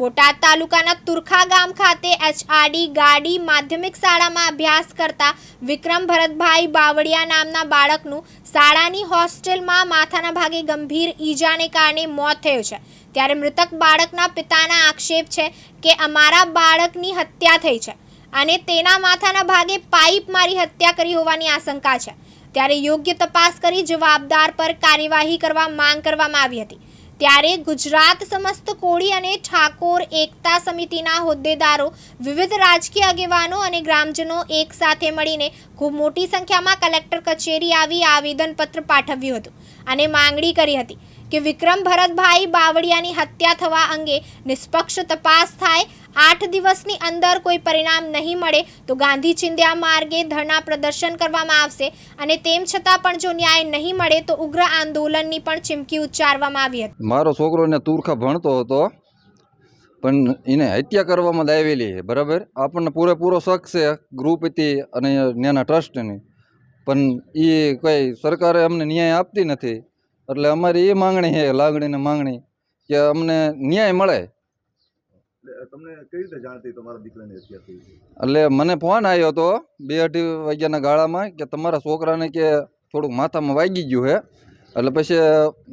બોટાદ તાલુકાના તુરખા ગામ ખાતે એચઆરડી ગાડી માધ્યમિક શાળામાં અભ્યાસ કરતા વિક્રમ ભરતભાઈ બાવળિયા નામના બાળકનું શાળાની હોસ્ટેલમાં માથાના ભાગે ગંભીર ઈજાને કારણે મોત થયું છે. ત્યારે મૃતક બાળકના પિતાના આક્ષેપ છે કે અમારા બાળકની હત્યા થઈ છે અને તેના માથાના ભાગે પાઇપ મારી હત્યા કરી હોવાની આશંકા છે. ત્યારે યોગ્ય તપાસ કરી જવાબદાર પર કાર્યવાહી કરવા માંગ કરવામાં આવી હતી. ત્યારે ગુજરાત સમસ્ત કોળી અને ઠાકોર એકતા સમિતિના હોદ્દેદારો, વિવિધ રાજકીય આગેવાનો અને ગ્રામજનો એક સાથે મળીને ખૂબ મોટી સંખ્યામાં કલેક્ટર કચેરી આવી આવેદનપત્ર પાઠવ્યું હતું અને માંગણી કરી હતી. કે વિક્રમ ભરતભાઈ બાવળિયાની હત્યા થવા અંગે નિષ્પક્ષ તપાસ થાય, આઠ દિવસની અંદર કોઈ પરિણામ નહીં મળે તો ગાંધી ચિંધ્યા માર્ગે ધરણા પ્રદર્શન કરવામાં આવશે. અને તેમ છતાં પણ જો ન્યાય નહીં મળે તો ઉગ્ર આંદોલનની પણ ચીમકી ઉચ્ચારવામાં આવી હતી. મારો છોકરો એને તુરખા ભણતો હતો, પણ એને હત્યા કરવામાં આવેલી બરાબર? આપણને પૂરેપૂરો શક છે, ગ્રુપ હતી અને ત્યાંના ટ્રસ્ટની. પણ એ કંઈ સરકારે અમને ન્યાય આપતી નથી. એટલે અમારી એ માંગણી છે લાગણીને માંગણી કે અમને ન્યાય મળે. એટલે તમને કઈ રીતે જાણ તમારા દીકરાની હત્યા થઈ એટલે મને ફોન આવ્યો હતો બે અઢી વાગ્યાના ગાળામાં કે તમારા છોકરાને કે થોડુંક માથામાં વાગી ગયું છે. એટલે પછી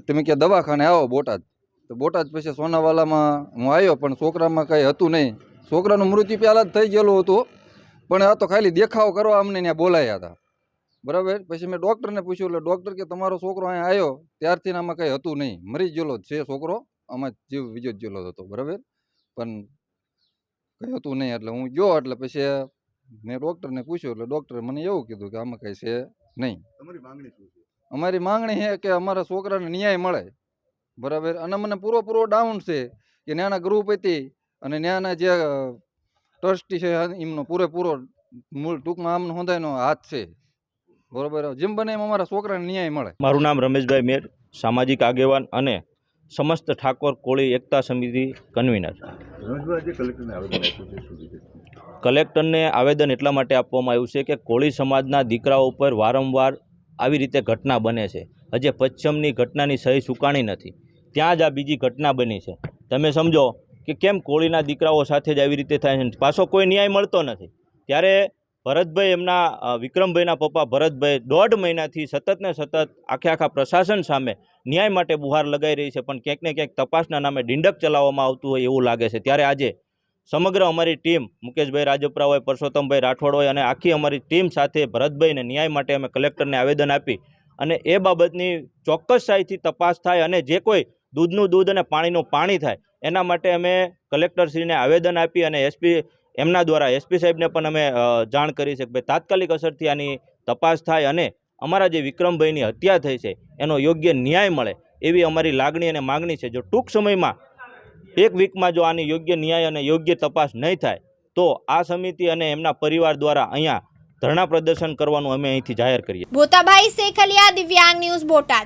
તમે કે દવાખાને આવો બોટાદ. તો બોટાદ પછી સોનાવાલામાં હું આવ્યો પણ છોકરામાં કંઈ હતું નહીં. છોકરાનું મૃત્યુ પહેલાં જ થઈ ગયેલું હતું. પણ આ તો ખાલી દેખાવ કરવા અમને ત્યાં બોલાયા હતા. બરાબર? પછી મેં ડૉક્ટરને પૂછ્યું એટલે ડૉક્ટર કે તમારો છોકરો અહીંયા આવ્યો ત્યારથી આમાં કંઈ હતું નહીં. મરી ગયેલો છે છોકરો આમાં જીવ જ ગયેલો હતો બરાબર? પણ કંઈ હતું નહીં એટલે હું ગયો એટલે પછી મેં ડૉક્ટરને પૂછ્યું એટલે ડૉક્ટરે મને એવું કીધું કે આમાં કંઈ છે નહીં. તમારી માંગણી શું છે? અમારી માંગણી છે કે અમારા છોકરાને ન્યાય મળે બરાબર? અને મને પૂરો પૂરો ડાઉન છે કે નાના ગ્રુપ હતી અને નાના જે ટ્રસ્ટી છે એમનો પૂરેપૂરો મૂળ ટૂંકમાં આમનો હોંદાયનો હાથ છે. બરાબર. જેમ બને એમ અમારા છોકરાને ન્યાય મળે. મારું નામ રમેશભાઈ મેર સામાજિક આગેવાન અને સમસ્ત ઠાકોર કોળી એકતા સમિતિ કન્વીનર. આવેદન કલેક્ટરને આવેદન એટલા માટે આપવામાં આવ્યું છે કે કોળી સમાજના દીકરાઓ ઉપર વારંવાર આવી રીતે ઘટના બને છે. હજે પશ્ચિમની ઘટનાની સહી સુકાણી નથી. ત્યાં જ આ બીજી ઘટના બની છે. તમે સમજો કે કેમ કોળીના દીકરાઓ સાથે જ આવી રીતે થાય છે? પાછો કોઈ ન્યાય મળતો નથી. ત્યારે ભરતભાઈ એમના વિક્રમભાઈના પપ્પા ભરતભાઈ દોઢ મહિનાથી સતત ને સતત આખે આખા પ્રશાસન સામે ન્યાય માટે બુહાર લગાઈ રહી છે, પણ ક્યાંક ને ક્યાંક તપાસના નામે ડિંડક ચલાવવામાં આવતું હોય એવું લાગે છે. ત્યારે આજે સમગ્ર અમારી ટીમ, મુકેશભાઈ રાજપરા હોય પરસોત્તમભાઈ રાઠોડ હોય અને આખી અમારી ટીમ સાથે ભરતભાઈને ન્યાય માટે અમે કલેક્ટરને આવેદન આપી અને એ બાબતની ચોક્કસતાઈથી તપાસ થાય અને જે કોઈ દૂધનું દૂધ અને પાણીનું પાણી થાય, એના માટે અમે કલેક્ટરશ્રીને આવેદન આપી અને એસપી એમના દ્વારા એસપી સાહેબને પણ અમે જાણ કરી છે કે ભાઈ તાત્કાલિક અસરથી આની તપાસ થાય અને અમારા જે વિક્રમભાઈની હત્યા થઈ છે, એનો યોગ્ય ન્યાય મળે એવી અમારી લાગણી અને માગણી છે. જો ટૂંક સમયમાં એક વીકમાં જો આની યોગ્ય ન્યાય અને યોગ્ય તપાસ નહીં થાય, તો આ સમિતિ અને એમના પરિવાર દ્વારા અહીંયા ધરણા પ્રદર્શન કરવાનું અમે અહીંથી જાહેર કરીએ. બોતાભાઈ શેખલિયા, દિવ્યાંગ ન્યૂઝ બોટાદ.